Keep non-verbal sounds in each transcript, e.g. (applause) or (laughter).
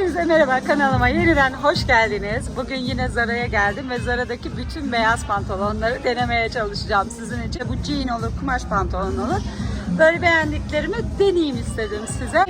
Hepinize merhaba kanalıma yeniden hoş geldiniz. Bugün yine Zara'ya geldim ve Zara'daki bütün beyaz pantolonları denemeye çalışacağım sizin için. Bu jean olur, kumaş pantolon olur. Böyle beğendiklerimi deneyeyim istedim size.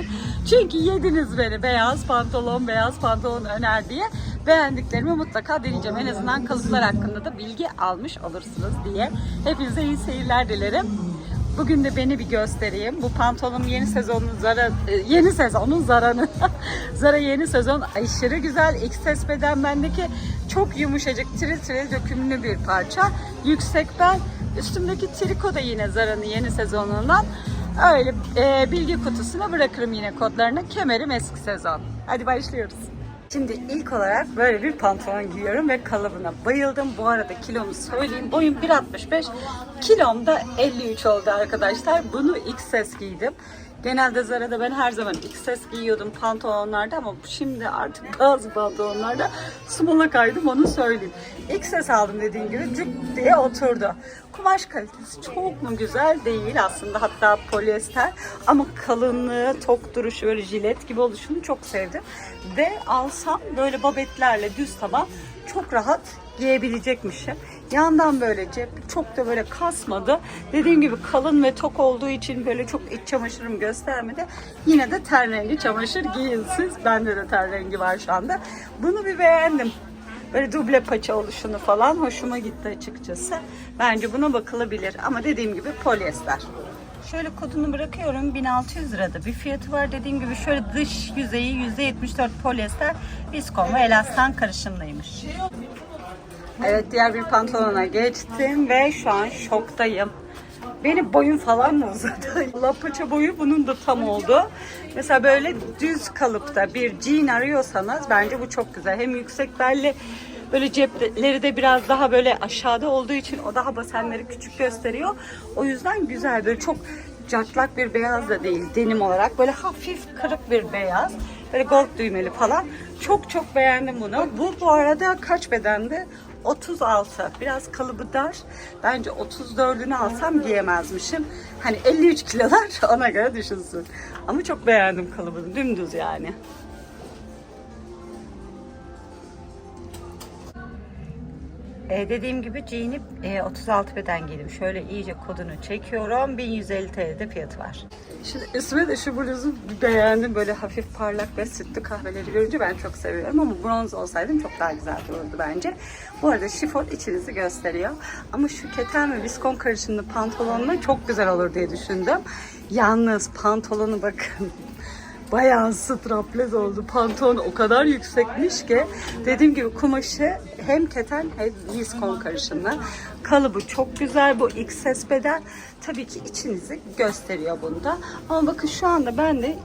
Çünkü yediniz beni beyaz pantolon, beyaz pantolon öner diye. Beğendiklerimi mutlaka deneyeceğim. En azından kalıplar hakkında da bilgi almış olursunuz diye. Hepinize iyi seyirler dilerim. Bugün de beni bir göstereyim. Bu pantolonum yeni sezonun Zara e, yeni sezonun Zara'nın (laughs) Zara yeni sezon aşırı güzel. XS beden bendeki çok yumuşacık tril tril dökümlü bir parça. Yüksek bel. Üstümdeki triko da yine Zara'nın yeni sezonundan. Öyle e, bilgi kutusuna bırakırım yine kodlarını. Kemerim eski sezon. Hadi başlıyoruz. Şimdi ilk olarak böyle bir pantolon giyiyorum ve kalıbına bayıldım. Bu arada kilomu söyleyeyim. Boyum 1.65, kilom da 53 oldu arkadaşlar. Bunu XS giydim. Genelde Zara'da ben her zaman XS giyiyordum pantolonlarda ama şimdi artık bazı pantolonlarda small'a kaydım onu söyleyeyim. XS aldım dediğim gibi cuk diye oturdu. Kumaş kalitesi çok mu güzel değil aslında hatta polyester ama kalınlığı, tok duruşu böyle jilet gibi oluşunu çok sevdim. Ve alsam böyle babetlerle düz taban çok rahat giyebilecekmişim. Yandan böyle cep çok da böyle kasmadı. Dediğim gibi kalın ve tok olduğu için böyle çok iç çamaşırım göstermedi. Yine de ten rengi çamaşır giyin siz. Bende de ten rengi var şu anda. Bunu bir beğendim. Böyle duble paça oluşunu falan hoşuma gitti açıkçası. Bence buna bakılabilir. Ama dediğim gibi polyester. Şöyle kodunu bırakıyorum. 1600 lirada bir fiyatı var. Dediğim gibi şöyle dış yüzeyi %74 polyester viskon ve elastan karışımlıymış. Evet diğer bir pantolona geçtim ve şu an şoktayım. Benim boyum falan mı uzadı? (laughs) Allah paça boyu bunun da tam oldu. Mesela böyle düz kalıpta bir jean arıyorsanız bence bu çok güzel. Hem yüksek belli böyle cepleri de biraz daha böyle aşağıda olduğu için o daha basenleri küçük gösteriyor. O yüzden güzel böyle çok catlak bir beyaz da değil denim olarak. Böyle hafif kırık bir beyaz. Böyle gold düğmeli falan. Çok çok beğendim bunu. Bu bu arada kaç bedende? 36. Biraz kalıbı dar. Bence 34'ünü alsam giyemezmişim. Hani 53 kilolar (laughs) ona göre düşünsün. Ama çok beğendim kalıbını. Dümdüz yani. Ee, dediğim gibi giyinip e, 36 beden giydim. Şöyle iyice kodunu çekiyorum. 1150 TL'de fiyatı var. Şimdi üstüme de şu bluzu beğendim. Böyle hafif parlak ve sütlü kahveleri görünce ben çok seviyorum. Ama bronz olsaydım çok daha güzel olurdu bence. Bu arada şifon içinizi gösteriyor. Ama şu keten ve viskon karışımlı pantolonla çok güzel olur diye düşündüm. Yalnız pantolonu bakın. Bayağı straplez oldu. Pantolon o kadar yüksekmiş ki dediğim gibi kumaşı hem keten hem viskon karışımlı. Kalıbı çok güzel. Bu XS beden tabii ki içinizi gösteriyor bunda. Ama bakın şu anda bende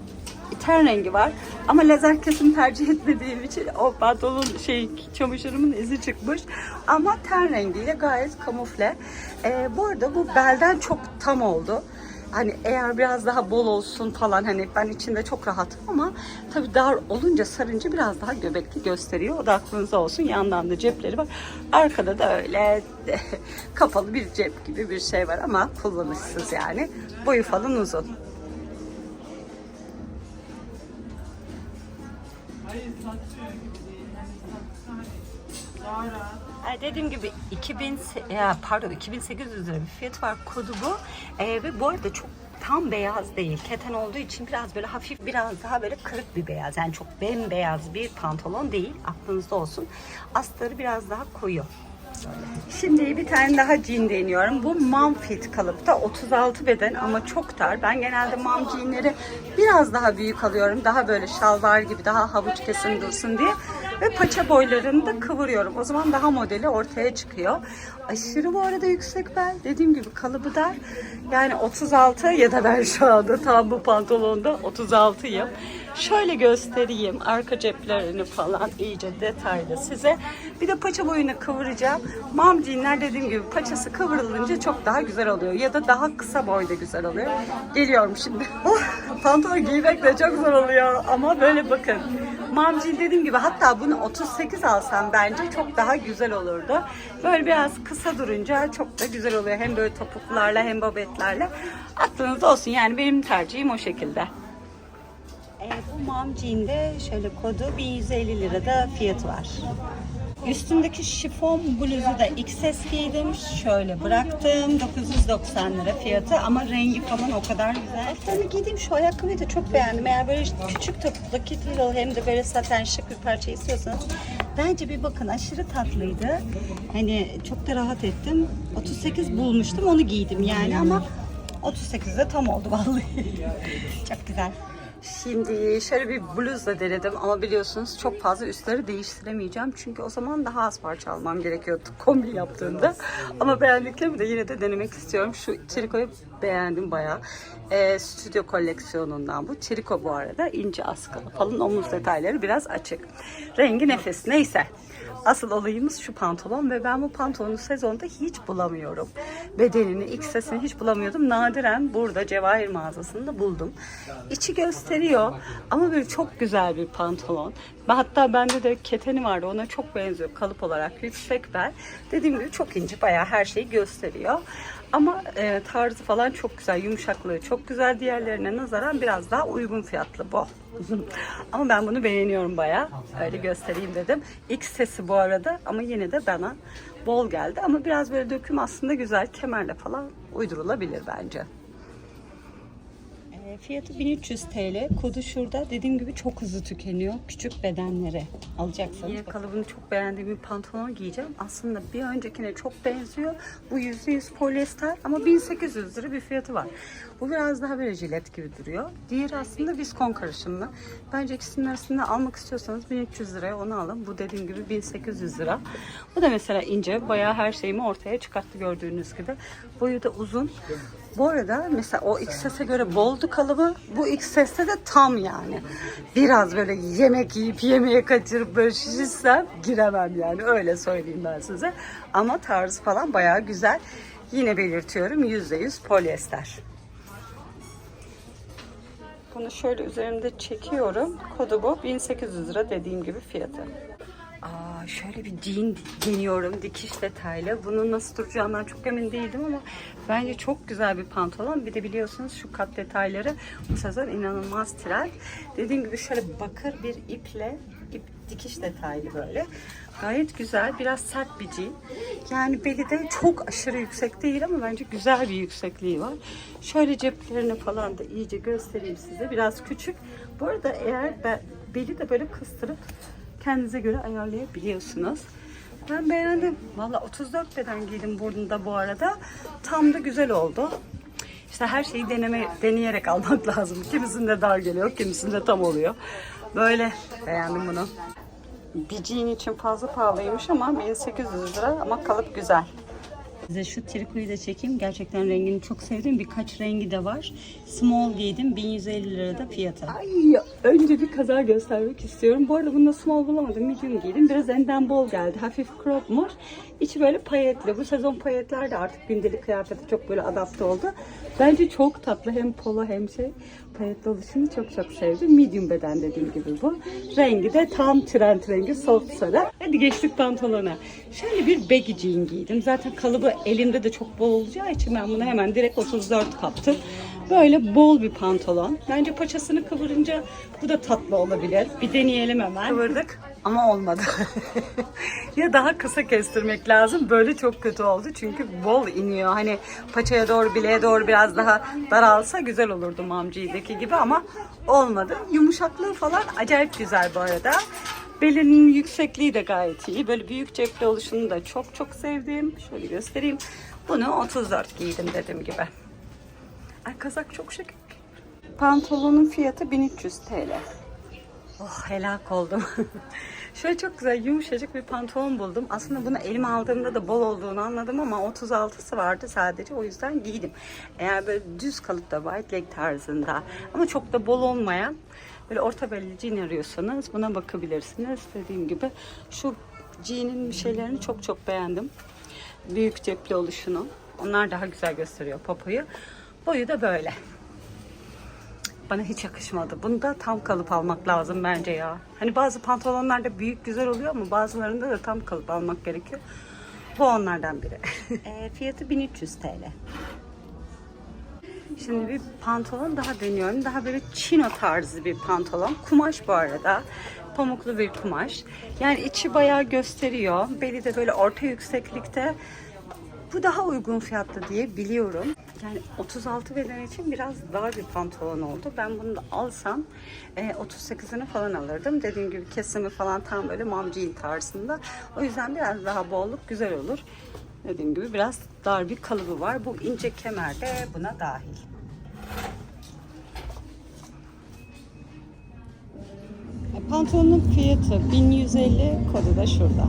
ten rengi var. Ama lazer kesim tercih (laughs) etmediğim için o pantolon şey çamaşırımın izi çıkmış. Ama ten rengiyle gayet kamufle. Ee, bu arada bu belden çok tam oldu. Hani eğer biraz daha bol olsun falan hani ben içinde çok rahatım ama tabii dar olunca sarınca biraz daha göbekli gösteriyor. O da aklınızda olsun. Yandan da cepleri var. Arkada da öyle (laughs) kapalı bir cep gibi bir şey var ama kullanışsız yani. Boyu falan uzun. Ay, Dediğim gibi 2000 se- ya pardon 2800 lira bir fiyat var kodu bu Ee, ve bu arada çok tam beyaz değil keten olduğu için biraz böyle hafif biraz daha böyle kırık bir beyaz yani çok bembeyaz bir pantolon değil aklınızda olsun astarı biraz daha koyu. Şimdi bir tane daha jean deniyorum. Bu mom fit kalıpta 36 beden ama çok dar. Ben genelde mom jeanleri biraz daha büyük alıyorum. Daha böyle şalvar gibi daha havuç kesim dursun diye. Ve paça boylarını da kıvırıyorum. O zaman daha modeli ortaya çıkıyor. Aşırı bu arada yüksek bel. Dediğim gibi kalıbı dar. Yani 36 ya da ben şu anda tam bu pantolonda 36'yım. Şöyle göstereyim arka ceplerini falan iyice detaylı size. Bir de paça boyunu kıvıracağım. Mom jeanler dediğim gibi paçası kıvrılınca çok daha güzel oluyor. Ya da daha kısa boyda güzel oluyor. Geliyorum şimdi. (laughs) Oh, pantolon giymek de çok zor oluyor. Ama böyle bakın. Jean dediğim gibi hatta bunu 38 alsam bence çok daha güzel olurdu. Böyle biraz kısa durunca çok da güzel oluyor. Hem böyle topuklarla hem babetlerle. Aklınızda olsun yani benim tercihim o şekilde. E, bu mom jean'de şöyle kodu 1150 lirada fiyatı var. Üstündeki şifon bluzu da XS giydim. Şöyle bıraktım. 990 lira fiyatı ama rengi falan o kadar güzel. Altlarını giydim. Şu ayakkabıyı da çok beğendim. Eğer böyle küçük topuklu kittle hem de böyle saten şık bir parça istiyorsanız bence bir bakın aşırı tatlıydı. Hani çok da rahat ettim. 38 bulmuştum onu giydim yani ama 38'de tam oldu vallahi. (laughs) çok güzel. Şimdi şöyle bir bluzla denedim ama biliyorsunuz çok fazla üstleri değiştiremeyeceğim. Çünkü o zaman daha az parça almam gerekiyordu (laughs) kombi yaptığımda. Ama beğendiklerimi de yine de denemek istiyorum. Şu trikoyu beğendim bayağı. Ee, stüdyo koleksiyonundan bu. Triko bu arada ince askılı falan omuz detayları biraz açık. Rengi nefis. Neyse. Asıl olayımız şu pantolon ve ben bu pantolonu sezonda hiç bulamıyorum. Bedenini, XS'ini hiç bulamıyordum. Nadiren burada Cevahir mağazasında buldum. İçi gösteriyor ama böyle çok güzel bir pantolon. Hatta bende de keteni vardı ona çok benziyor kalıp olarak yüksek bel. Dediğim gibi çok ince bayağı her şeyi gösteriyor. Ama e, tarzı falan çok güzel, yumuşaklığı çok güzel. Diğerlerine nazaran biraz daha uygun fiyatlı bu. ama ben bunu beğeniyorum bayağı. Öyle göstereyim dedim. X sesi bu arada ama yine de bana bol geldi. Ama biraz böyle döküm aslında güzel. Kemerle falan uydurulabilir bence. Fiyatı 1300 TL. Kodu şurada. Dediğim gibi çok hızlı tükeniyor. Küçük bedenlere alacaksanız. Yine kalıbını çok beğendiğim bir pantolon giyeceğim. Aslında bir öncekine çok benziyor. Bu %100 polyester ama 1800 lira bir fiyatı var. Bu biraz daha böyle jilet gibi duruyor. Diğeri aslında viskon karışımlı. Bence ikisinin arasında almak istiyorsanız 1300 liraya onu alın. Bu dediğim gibi 1800 lira. Bu da mesela ince. Bayağı her şeyimi ortaya çıkarttı gördüğünüz gibi. Boyu da uzun. Bu arada mesela o XS'e göre boldu kalıbı. Bu XS'te de tam yani. Biraz böyle yemek yiyip yemeğe kaçırıp böyle şişirsem giremem yani. Öyle söyleyeyim ben size. Ama tarzı falan bayağı güzel. Yine belirtiyorum %100 polyester. Bunu şöyle üzerinde çekiyorum. Kodu bu. 1800 lira dediğim gibi fiyatı. Aa, şöyle bir jean deniyorum dikiş detaylı. Bunun nasıl duracağından çok emin değildim ama bence çok güzel bir pantolon. Bir de biliyorsunuz şu kat detayları bu sezon inanılmaz trend. Dediğim gibi şöyle bakır bir iple ip dikiş detaylı böyle. Gayet güzel. Biraz sert bir jean. Yani beli de çok aşırı yüksek değil ama bence güzel bir yüksekliği var. Şöyle ceplerini falan da iyice göstereyim size. Biraz küçük. Bu arada eğer be- beli de böyle kıstırıp kendinize göre ayarlayabiliyorsunuz. Ben beğendim. Valla 34 beden giydim burnunda bu arada. Tam da güzel oldu. İşte her şeyi deneme, deneyerek (laughs) almak lazım. Kimisinde dar geliyor, kimisinde tam oluyor. Böyle beğendim bunu. Bir için fazla pahalıymış ama 1800 lira ama kalıp güzel. Size şu trikoyu da çekeyim. Gerçekten rengini çok sevdim. Birkaç rengi de var. Small giydim. 1150 lirada fiyatı. Ay önce bir kaza göstermek istiyorum. Bu arada bunda small bulamadım. Medium giydim. Biraz enden bol geldi. Hafif cropmuş. İçi böyle payetli. Bu sezon payetler de artık gündelik kıyafete çok böyle adapte oldu. Bence çok tatlı. Hem polo hem şey. Payetli oluşunu çok çok sevdim. Medium beden dediğim gibi bu. Rengi de tam trend rengi. Soft sarı. Hadi geçtik pantolona. Şöyle bir baggy jean giydim. Zaten kalıbı elimde de çok bol olacağı için ben bunu hemen direkt 34 kaptım. Böyle bol bir pantolon. Bence paçasını kıvırınca bu da tatlı olabilir. Bir deneyelim hemen. Kıvırdık ama olmadı. (laughs) ya daha kısa kestirmek lazım. Böyle çok kötü oldu çünkü bol iniyor. Hani paçaya doğru bileğe doğru biraz daha daralsa güzel olurdu mamciydeki gibi ama olmadı. Yumuşaklığı falan acayip güzel bu arada. Belinin yüksekliği de gayet iyi. Böyle büyük cepli oluşunu da çok çok sevdim. Şöyle göstereyim. Bunu 34 giydim dediğim gibi. Ay kazak çok şık. Pantolonun fiyatı 1300 TL. Oh helak oldum. (laughs) Şöyle çok güzel yumuşacık bir pantolon buldum. Aslında bunu elime aldığımda da bol olduğunu anladım ama 36'sı vardı sadece o yüzden giydim. Eğer böyle düz kalıp da white leg tarzında ama çok da bol olmayan böyle orta belli jean arıyorsanız buna bakabilirsiniz. Dediğim gibi şu jean'in şeylerini çok çok beğendim. Büyük cepli oluşunu. Onlar daha güzel gösteriyor popoyu. Boyu da böyle. Bana hiç yakışmadı. Bunda tam kalıp almak lazım bence ya. Hani bazı pantolonlarda büyük güzel oluyor ama bazılarında da tam kalıp almak gerekiyor. Bu onlardan biri. (laughs) e, fiyatı 1300 TL. Şimdi bir pantolon daha deniyorum. Daha böyle chino tarzı bir pantolon. Kumaş bu arada. Pamuklu bir kumaş. Yani içi bayağı gösteriyor. Beli de böyle orta yükseklikte. Bu daha uygun fiyatlı diye biliyorum. Yani 36 beden için biraz dar bir pantolon oldu. Ben bunu da alsam e, 38'ini falan alırdım. Dediğim gibi kesimi falan tam böyle mom jean tarzında. O yüzden biraz daha bolluk güzel olur. Dediğim gibi biraz dar bir kalıbı var. Bu ince kemer de buna dahil. Pantolonun fiyatı 1150, kodu da şurada.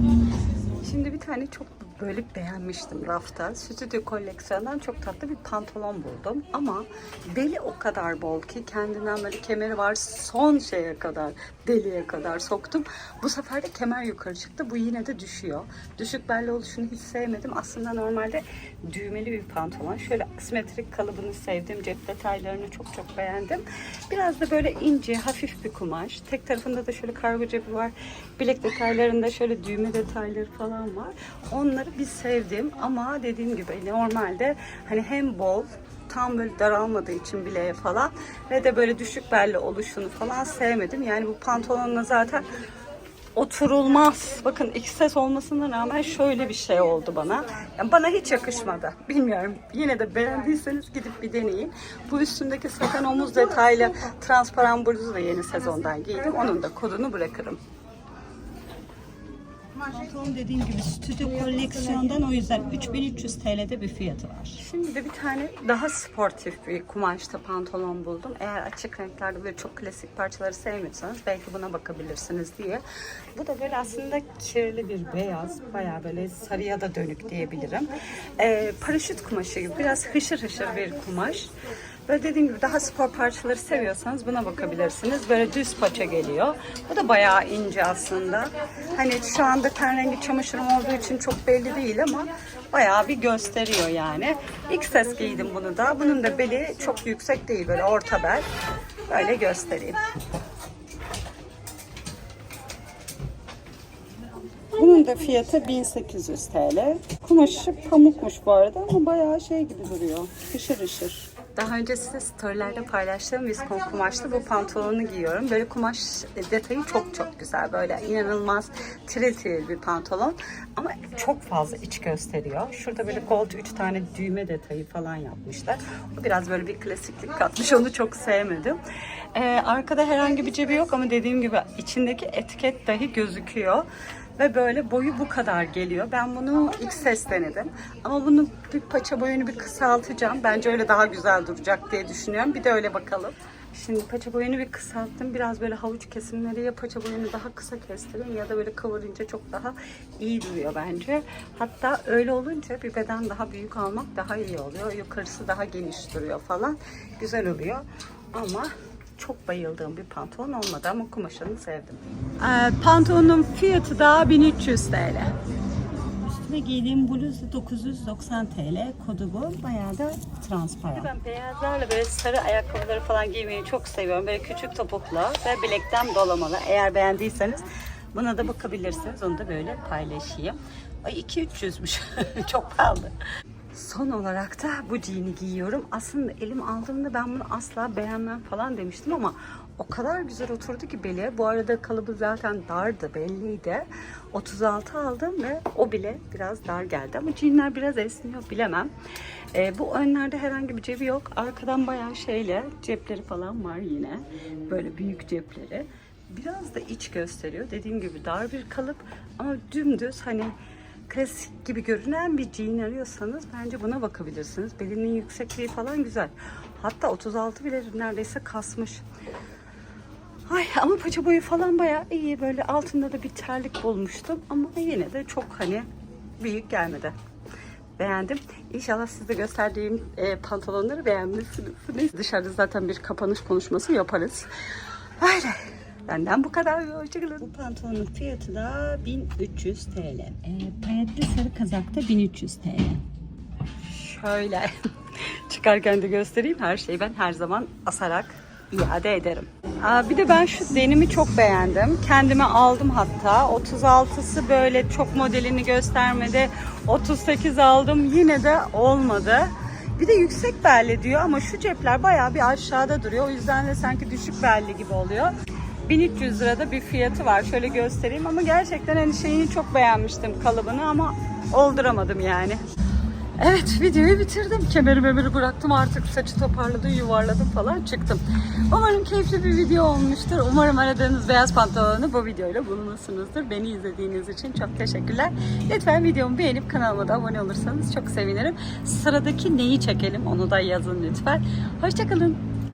Şimdi bir tane çok böyle beğenmiştim rafta. Stüdyo koleksiyondan çok tatlı bir pantolon buldum. Ama beli o kadar bol ki kendinden böyle kemeri var son şeye kadar, deliğe kadar soktum. Bu sefer de kemer yukarı çıktı. Bu yine de düşüyor. Düşük belli oluşunu hiç sevmedim. Aslında normalde düğmeli bir pantolon. Şöyle asimetrik kalıbını sevdim. Cep detaylarını çok çok beğendim. Biraz da böyle ince, hafif bir kumaş. Tek tarafında da şöyle kargo cebi var. Bilek detaylarında şöyle düğme detayları falan var. Onları bir sevdim ama dediğim gibi normalde hani hem bol tam böyle daralmadığı için bileğe falan ve de böyle düşük belli oluşunu falan sevmedim. Yani bu pantolonla zaten oturulmaz. Bakın XS olmasına rağmen şöyle bir şey oldu bana. Yani bana hiç yakışmadı. Bilmiyorum. Yine de beğendiyseniz gidip bir deneyin. Bu üstündeki saten omuz detaylı transparan bluzu da yeni sezondan giydim. Onun da kodunu bırakırım. Pantolon dediğim gibi stüdyo koleksiyondan o yüzden 3300 TL'de bir fiyatı var. Şimdi de bir tane daha sportif bir kumaşta pantolon buldum. Eğer açık renklerde böyle çok klasik parçaları sevmiyorsanız belki buna bakabilirsiniz diye. Bu da böyle aslında kirli bir beyaz. Bayağı böyle sarıya da dönük diyebilirim. Ee, paraşüt kumaşı gibi biraz hışır hışır bir kumaş. Böyle dediğim gibi daha spor parçaları seviyorsanız buna bakabilirsiniz. Böyle düz paça geliyor. Bu da bayağı ince aslında. Hani şu anda ten rengi çamaşırım olduğu için çok belli değil ama bayağı bir gösteriyor yani. İlk ses giydim bunu da. Bunun da beli çok yüksek değil böyle orta bel. Böyle göstereyim. Bunun da fiyatı 1800 TL. Kumaşı pamukmuş bu arada ama bayağı şey gibi duruyor. Hışır hışır. Daha önce size storylerde paylaştığım viskon kumaşlı bu pantolonu giyiyorum. Böyle kumaş detayı çok çok güzel. Böyle inanılmaz tiril tiril bir pantolon. Ama çok fazla iç gösteriyor. Şurada böyle gold 3 tane düğme detayı falan yapmışlar. O biraz böyle bir klasiklik katmış. Onu çok sevmedim. Ee, arkada herhangi bir cebi yok ama dediğim gibi içindeki etiket dahi gözüküyor ve böyle boyu bu kadar geliyor. Ben bunu ilk ses denedim. Ama bunu bir paça boyunu bir kısaltacağım. Bence öyle daha güzel duracak diye düşünüyorum. Bir de öyle bakalım. Şimdi paça boyunu bir kısalttım. Biraz böyle havuç kesimleri ya paça boyunu daha kısa kestirin ya da böyle kıvırınca çok daha iyi duruyor bence. Hatta öyle olunca bir beden daha büyük almak daha iyi oluyor. Yukarısı daha geniş duruyor falan. Güzel oluyor. Ama çok bayıldığım bir pantolon olmadı ama kumaşını sevdim. Ee, pantolonun fiyatı da 1300 TL. Üstüne giydiğim bluz 990 TL. Kodu bu. Bayağı da transparan. Ben beyazlarla böyle sarı ayakkabıları falan giymeyi çok seviyorum. Böyle küçük topuklu ve bilekten dolamalı. Eğer beğendiyseniz buna da bakabilirsiniz. Onu da böyle paylaşayım. Ay 2-300'müş. (laughs) çok pahalı. Son olarak da bu jean'i giyiyorum. Aslında elim aldığımda ben bunu asla beğenmem falan demiştim ama o kadar güzel oturdu ki bele. Bu arada kalıbı zaten dardı belliydi. 36 aldım ve o bile biraz dar geldi. Ama jeanler biraz esniyor bilemem. Ee, bu önlerde herhangi bir cebi yok. Arkadan bayağı şeyle cepleri falan var yine. Böyle büyük cepleri. Biraz da iç gösteriyor. Dediğim gibi dar bir kalıp ama dümdüz hani klasik gibi görünen bir jean arıyorsanız bence buna bakabilirsiniz. Belinin yüksekliği falan güzel. Hatta 36 bile neredeyse kasmış. Ay ama paça boyu falan bayağı iyi. Böyle altında da bir terlik bulmuştum. Ama yine de çok hani büyük gelmedi. Beğendim. İnşallah siz de gösterdiğim e, pantolonları beğenmişsiniz. Dışarıda zaten bir kapanış konuşması yaparız. Öyle. Benden bu kadar. Hoşçakalın. Bu pantolonun fiyatı da 1300 TL. E, payetli sarı kazak da 1300 TL. Şöyle (laughs) çıkarken de göstereyim her şeyi ben her zaman asarak iade ederim. Aa, bir de ben şu denimi çok beğendim. Kendime aldım hatta. 36'sı böyle çok modelini göstermedi. 38 aldım yine de olmadı. Bir de yüksek belli diyor ama şu cepler bayağı bir aşağıda duruyor. O yüzden de sanki düşük belli gibi oluyor. 1300 lirada bir fiyatı var. Şöyle göstereyim ama gerçekten hani şeyini çok beğenmiştim kalıbını ama olduramadım yani. Evet videoyu bitirdim. Kemeri memeri bıraktım artık saçı toparladım, yuvarladım falan çıktım. Umarım keyifli bir video olmuştur. Umarım aradığınız beyaz pantolonu bu videoyla bulmuşsunuzdur. Beni izlediğiniz için çok teşekkürler. Lütfen videomu beğenip kanalıma da abone olursanız çok sevinirim. Sıradaki neyi çekelim onu da yazın lütfen. Hoşçakalın.